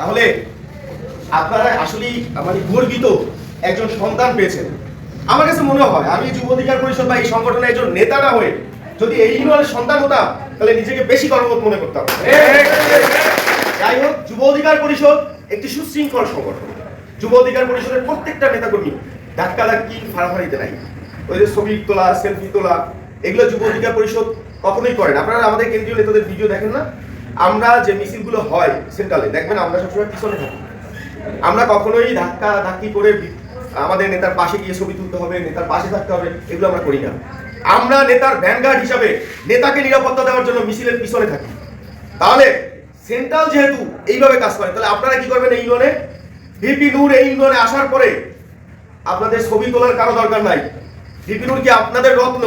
তাহলে আপনারা আসলেই মানে গর্বিত একজন সন্তান পেয়েছেন। আমার কাছে মনে হয়, আমি যুব অধিকার পরিষদ বা এই সংগঠনের একজন নেতা না হয়ে যদি এই ইউনিয়নের সন্তান হতাম, তাহলে নিজেকে বেশি গর্ববোধ মনে করতাম। যাই হোক, যুব অধিকার পরিষদ একটি সুশৃঙ্খল সংগঠন। যুব অধিকার পরিষদের প্রত্যেকটা নেতাকর্মী ধাক্কা ধাক্কি, ফাড়াফাড়িতে নাই। ওই যে ছবি তোলা, সেলফি তোলা, এগুলো যুব অধিকার পরিষদ কখনোই করেন আপনারা আমাদের কেন্দ্রীয় নেতাদের ভিডিও দেখেন না? আমরা যে মিছিলগুলো হয় সেন্ট্রালে, দেখবেন আমরা সবসময় পিছনে থাকি। আমরা কখনোই ধাক্কা ধাক্কি করে আমাদের নেতার পাশে গিয়ে ছবি তুলতে হবে, নেতার পাশে থাকতে হবে, এগুলো আমরা করি না। আমরা নেতার ভ্যানগার্ড হিসাবে নেতাকে নিরাপত্তা দেওয়ার জন্য মিছিলের পিছনে থাকি। তাহলে সেন্ট্রাল যেহেতু এইভাবে কাজ করে, তাহলে আপনারা কি করবেন এই ইউনিয়নে? ভিপি নূর এই ইউনিয়নে আসার পরে আপনাদের ছবি তোলার কারও দরকার নাই। ভিপি নূর কি আপনাদের রত্ন?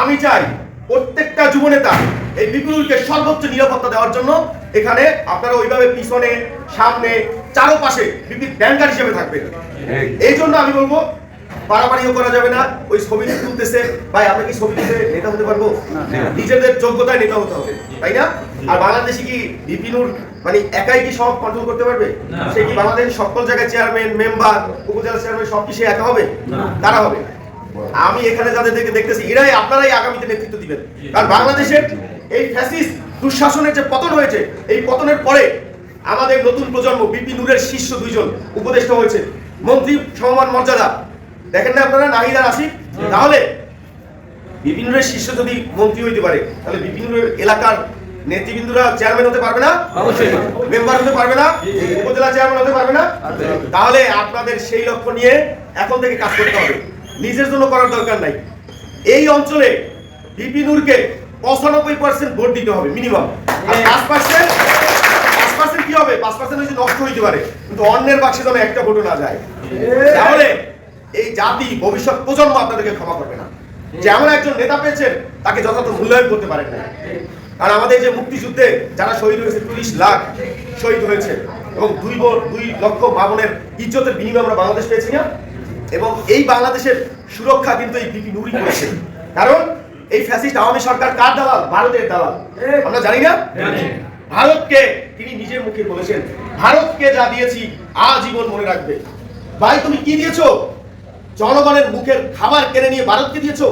আমি চাই। প্রত্যেকটা যুব নেতা এই বিপুলকে সর্বোচ্চ নিরাপত্তা দেওয়ার জন্য এখানে আপনারা ওইভাবে পিছনে সামনে চারোপাশে বিপিন ব্যাংকার হিসেবে থাকবেন। এই জন্য আমি বলব বাড়াবাড়িও করা যাবে না ওই ছবি তুলতেছে। ভাই আমরা কি ছবি তুলতে নেতা হতে পারব? নিজেদের যোগ্যতায় নেতা হতে হবে তাই না? আর বাংলাদেশে কি বিপিনুর মানে একাই কি সব কন্ট্রোল করতে পারবে? সে কি বাংলাদেশ সকল জায়গায় চেয়ারম্যান মেম্বার উপজেলা চেয়ারম্যান সব কি সে একা হবে? তারা হবে? আমি এখানে যাদের দেখে দেখতেছি এরাই আপনারাই আগামীতে নেতৃত্ব দিবেন। কারণ বাংলাদেশের এই ফ্যাসিস্ট দুঃশাসনের যে পতন হয়েছে এই পতনের পরে আমাদের নতুন প্রজন্ম বিপি নূরের শীর্ষ দুইজন উপদেষ্টা হয়েছে। মন্ত্রী সমমান মর্যাদা। দেখেন না আপনারা নাহিদার আসিফ? তাহলে বিপিনুরের শীর্ষ যদি মন্ত্রী হইতে পারে তাহলে বিপিনুরের এলাকার নেতৃবৃন্দরা চেয়ারম্যান হতে পারবে না? না। মেম্বার হতে পারবে না? উপজেলা চেয়ারম্যান হতে পারবে না? তাহলে আপনাদের সেই লক্ষ্য নিয়ে এখন থেকে কাজ করতে হবে। নিজের জন্য করার দরকার নাই। এই অঞ্চলে বিপিনুরকে পঁচানব্বই পার্সেন্ট ভোট দিতে হবে মিনিমাম আর পাঁচ পার্সেন্ট পাঁচ পার্সেন্ট কি হবে? পাঁচ পার্সেন্ট নষ্ট হইতে পারে। কিন্তু অন্যের বাক্সে যেন একটা ভোটও না যায়। তাহলে এই জাতি ভবিষ্যৎ প্রজন্ম আপনাদেরকে ক্ষমা করবে না। যেমন একজন নেতা পেয়েছেন তাকে যথাযথ মূল্যায়ন করতে পারেন না কারণ আমাদের যে মুক্তিযুদ্ধে যারা শহীদ হয়েছে তিরিশ লাখ শহীদ হয়েছে এবং দুই দুই লক্ষ মামনের ইজ্জতের বিনিময়ে আমরা বাংলাদেশ পেয়েছি না। এবং এই বাংলাদেশের সুরক্ষা কিন্তু এই বিপি নুরি করেছে। কারণ এই ফ্যাসিস্ট আওয়ামী সরকার কার দালাল? ভারতের দালাল। আমরা জানি না? ভারতকে তিনি নিজের মুখে বলেছেন ভারতকে যা দিয়েছি আজীবন মনে রাখবে। ভাই তুমি কি দিয়েছ? জনগণের মুখের খাবার কেড়ে নিয়ে ভারতকে দিয়েছ?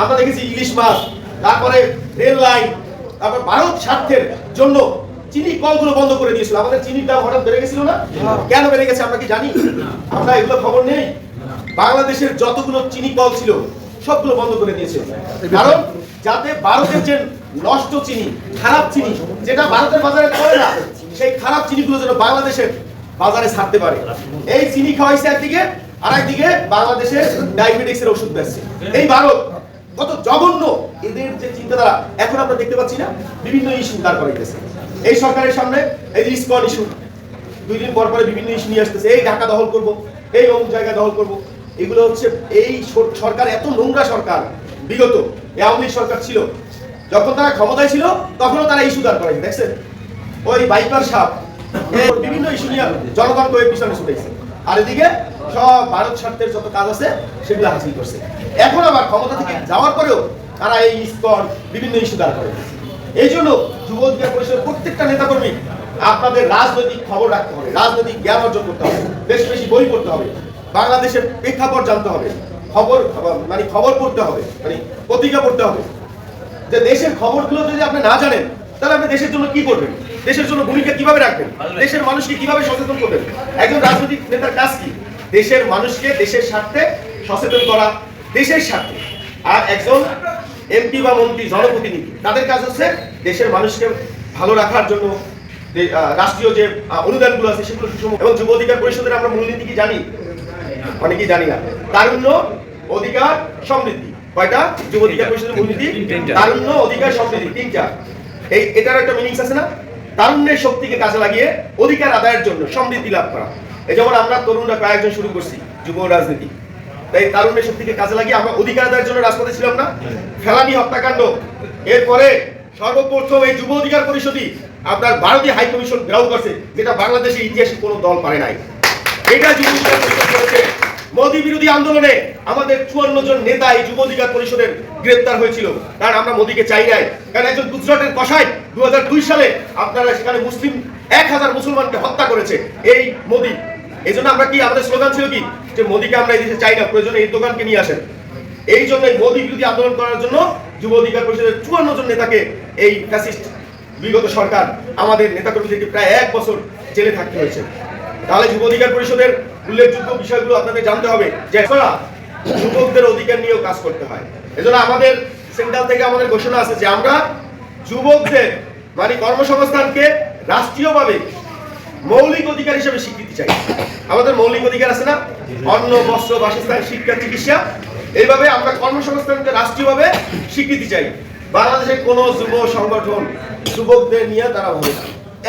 আমরা দেখেছি ইলিশ মাছ তারপরে রেল লাইন তারপর ভারত স্বার্থের জন্য চিনি কলগুলো বন্ধ করে দিয়েছিল। আমাদের চিনির দাম হঠাৎ বেড়ে গেছিল না? কেন বেড়ে গেছে আমরা কি জানি? আমরা এগুলো খবর নেই? বাংলাদেশের যতগুলো চিনি কল ছিল, সবগুলো বন্ধ করে দিয়েছে। কারণ যাতে ভারতের যে নষ্ট চিনি, খারাপ চিনি, যেটা ভারতের বাজারে চলে না, সেই খারাপ চিনিগুলো যেন বাংলাদেশের বাজারে ছাড়তে পারে। এই চিনি খাওয়াইছে একদিকে আর একদিকে বাংলাদেশে ডায়াবেটিক্সের ওষুধ বেচছে। এই ভারত কত জঘন্য এদের যে চিন্তাধারা, এখন আমরা দেখতে পাচ্ছি না, বিভিন্ন ইস্যু দাঁড় করাইতেছে। এই সরকারের সামনে এই যে ইস্কন ইস্যু, দুই দিন পর পরে বিভিন্ন ইস্যু নিয়ে আসতেছে। এই ঢাকা দখল করব, এই অমুক জায়গা দখল করব। এগুলো হচ্ছে এই সরকার, এত নোংরা সরকার, বিগত আওয়ামী সরকার ছিল। যখন তারা ক্ষমতায় ছিল, তখনও তারা ইস্যু দাঁড় করাইছে দেখছেন? ওই বাইপার সাপ বিভিন্ন ইস্যু নিয়ে জনগণকে ওই পিছনে ছুটেছে। আর এদিকে সব ভারত স্বার্থের যত কাজ আছে, সেগুলো হাসিল করছে। এখন আবার ক্ষমতা থেকে যাওয়ার পরেও তারা এই ইস্কন বিভিন্ন ইস্যু দাঁড় করে। এই জন্য যুব অধিকার পরিষদের প্রত্যেকটা নেতাকর্মী, আপনাদের রাজনৈতিক খবর রাখতে হবে, রাজনৈতিক জ্ঞান অর্জন করতে হবে, বেশি বেশি বই পড়তে হবে। বাংলাদেশের প্রেক্ষাপট জানতে হবে। খবর মানে খবর পড়তে হবে মানে পত্রিকা পড়তে হবে। যে দেশের খবরগুলো যদি আপনি না জানেন, তাহলে আপনি দেশের জন্য কি করবেন? দেশের জন্য ভূমিকা কীভাবে রাখবেন? দেশের মানুষকে কীভাবে সচেতন করবেন? একজন রাজনৈতিক নেতার কাজ কি? দেশের মানুষকে দেশের স্বার্থে সচেতন করা, দেশের স্বার্থে। আর একজন এমপি বা মন্ত্রী, জনপ্রতিনিধি, তাদের কাজ হচ্ছে দেশের মানুষকে ভালো রাখার জন্য রাষ্ট্রীয় যে অনুদানগুলো আছে, সেগুলো সুষম এবং যুব অধিকার পরিষদের আমরা মূলনীতি কি জানি? অনেকেই জানি না। তারুণ্য অধিকার সমৃদ্ধি। কয়টা? যুব অধিকার পরিষদের মূলনীতি তারুণ্য অধিকার সমৃদ্ধি। তিনটা। এই এটার একটা মিনিংস আছে না? তারুণ্যের শক্তিকে কাজে লাগিয়ে অধিকার আদায়ের জন্য সমৃদ্ধি লাভ করা। এই যেমন আমরা তরুণরা কয়েকজন শুরু করছি যুব রাজনীতি। তাই তারুণ্যের শক্তিকে কাজে লাগিয়ে আমরা অধিকার আদায়ের জন্য রাজপথে ছিলাম না? ফেলানি হত্যাকাণ্ড। এরপরে সর্বপ্রথম এই যুব অধিকার পরিষদই আপনার ভারতীয় হাই কমিশন গ্রাউন্ড করছে যেটা বাংলাদেশের ইতিহাসে কোনো দল পারে নাই। এটা যুব অধিকার মোদী বিরোধী আন্দোলনে আমাদের চুয়ান্ন জন নেতা এই যুব অধিকার পরিষদের গ্রেপ্তার হয়েছিল। কারণ আমরা মোদীকে চাই নাই। কারণ একজন গুজরাটের কষাই দু সালে আপনারা সেখানে মুসলিম এক হাজার মুসলমানকে হত্যা করেছে। এই মোদি। এই জন্য আমরা কি, আমাদের স্লোগান ছিল কি? যে মোদিকে আমরা এই দেশে চাই না, প্রয়োজনে এই দোকানকে নিয়ে আসেন। এই জন্য মোদি বিরোধী আন্দোলন করার জন্য যুব অধিকার পরিষদের চুয়ান্ন জন নেতাকে এই ফ্যাসিস্ট বিগত সরকার, আমাদের নেতাকর্মীদেরকে প্রায় এক বছর জেলে থাকতে হয়েছে। তাহলে যুব অধিকার পরিষদের উল্লেখযোগ্য বিষয়গুলো আপনাদের জানতে হবে যে যুবকদের অধিকার নিয়েও কাজ করতে হয়। এজন্য আমাদের সেন্ট্রাল থেকে আমাদের ঘোষণা আছে যে আমরা যুবকদের মানে কর্মসংস্থানকে রাষ্ট্রীয়ভাবে মৌলিক অধিকার হিসেবে স্বীকৃতি চাই। আমাদের মৌলিক অধিকার আছে না? অন্ন, বস্ত্র, বাসস্থান, শিক্ষা, চিকিৎসা। এইভাবে আমরা কর্মসংস্থানকে রাষ্ট্রীয়ভাবে স্বীকৃতি চাই। বাংলাদেশের কোন যুব সংগঠন যুবকদের নিয়ে তারা ভাবে।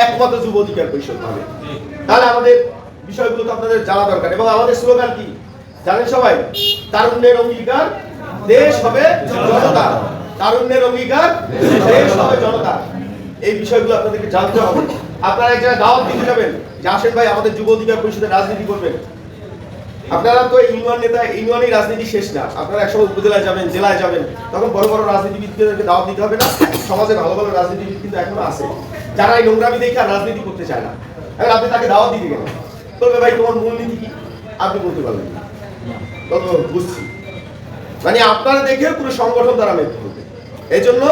একমাত্র যুব অধিকার পরিষদ হবে। তাহলে আমাদের বিষয়গুলো তো আপনাদের জানা দরকার। এবং আমাদের স্লোগান কি? জানেন সবাই? তারুণ্যের অঙ্গীকার, দেশ হবে জনতা। তারুণ্যের অঙ্গীকার, দেশ হবে জনতা। এই বিষয়গুলো আপনাদেরকে জানতে হবে। আপনারা এক জায়গায় দাওয়াত দিতে যাবেন যে, আসেন ভাই, আমাদের যুব অধিকার পরিষদের রাজনীতি করবেন। আপনারা তো ইউনিয়ন নেতা ইউনিয়নের রাজনীতি শেষ না। আপনারা একসময় উপজেলায় যাবেন, জেলায় যাবেন, তখন বড় বড় রাজনীতিবিদদেরকে দাওয়াত দিতে হবে না? সমাজে ভালো ভালো রাজনীতিবিদ কিন্তু এখনও আছে। যারা এই নোংরামি দেখে আর রাজনীতি করতে চায় না। এখন আপনি তাকে দাওয়াত দিতে গেলেন। তবে ভাই, তোমার মূলনীতি কি? আপনি বলতে পারবেন বুঝছি। মানে আপনারা দেখে পুরো সংগঠন দ্বারা মেতে হবে এই জন্য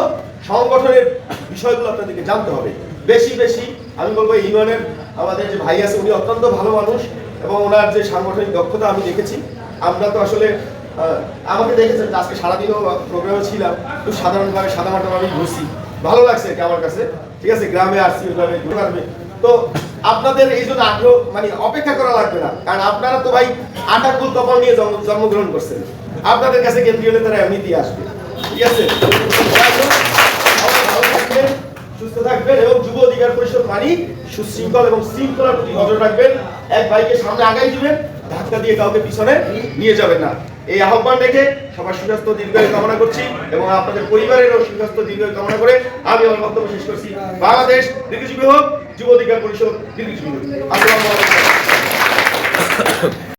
সংগঠনের বিষয়গুলো আপনাদেরকে জানতে হবে। বেশি বেশি আমি বলব ইউনিয়নের আমাদের যে ভাই আছে, উনি অত্যন্ত ভালো মানুষ। এবং ওনার যে সাংগঠনিক দক্ষতা আমি দেখেছি, আমরা তো আসলে আমাকে দেখেছেন আজকে সারাদিনও প্রোগ্রামে ছিলাম খুব সাধারণভাবে সাদামাটাভাবে ঘুরছি। ভালো লাগছে আমার কাছে। ঠিক আছে, গ্রামে আসছি, ওইভাবে আসবে। তো আপনাদের এই জন্য আগ্রহ মানে অপেক্ষা করা লাগবে না। কারণ আপনারা তো ভাই আটা আটাকুল কপাল নিয়ে জন্ম- জন্মগ্রহণ করছেন। আপনাদের কাছে কেন্দ্রীয় নেতারা এমনিতেই আসবে। ঠিক আছে? সুস্থ থাকবেন এবং যুব অধিকার পরিষদ মানি সুশৃঙ্খল এবং শৃঙ্খলার প্রতি নজর রাখবেন। এক বাইকে সামনে আগাই দিবেন, ধাক্কা দিয়ে কাউকে পিছনে নিয়ে যাবেন না। এই আহ্বান রেখে সবার সুস্বাস্থ্য দীর্ঘায়ু কামনা করছি এবং আপনাদের পরিবারেরও সুস্বাস্থ্য দীর্ঘায়ু কামনা করে আমি আমার বক্তব্য শেষ করছি। বাংলাদেশ দীর্ঘজীবী হোক, যুব অধিকার পরিষদ দীর্ঘজীবী হোক। আসসালামু আলাইকুম।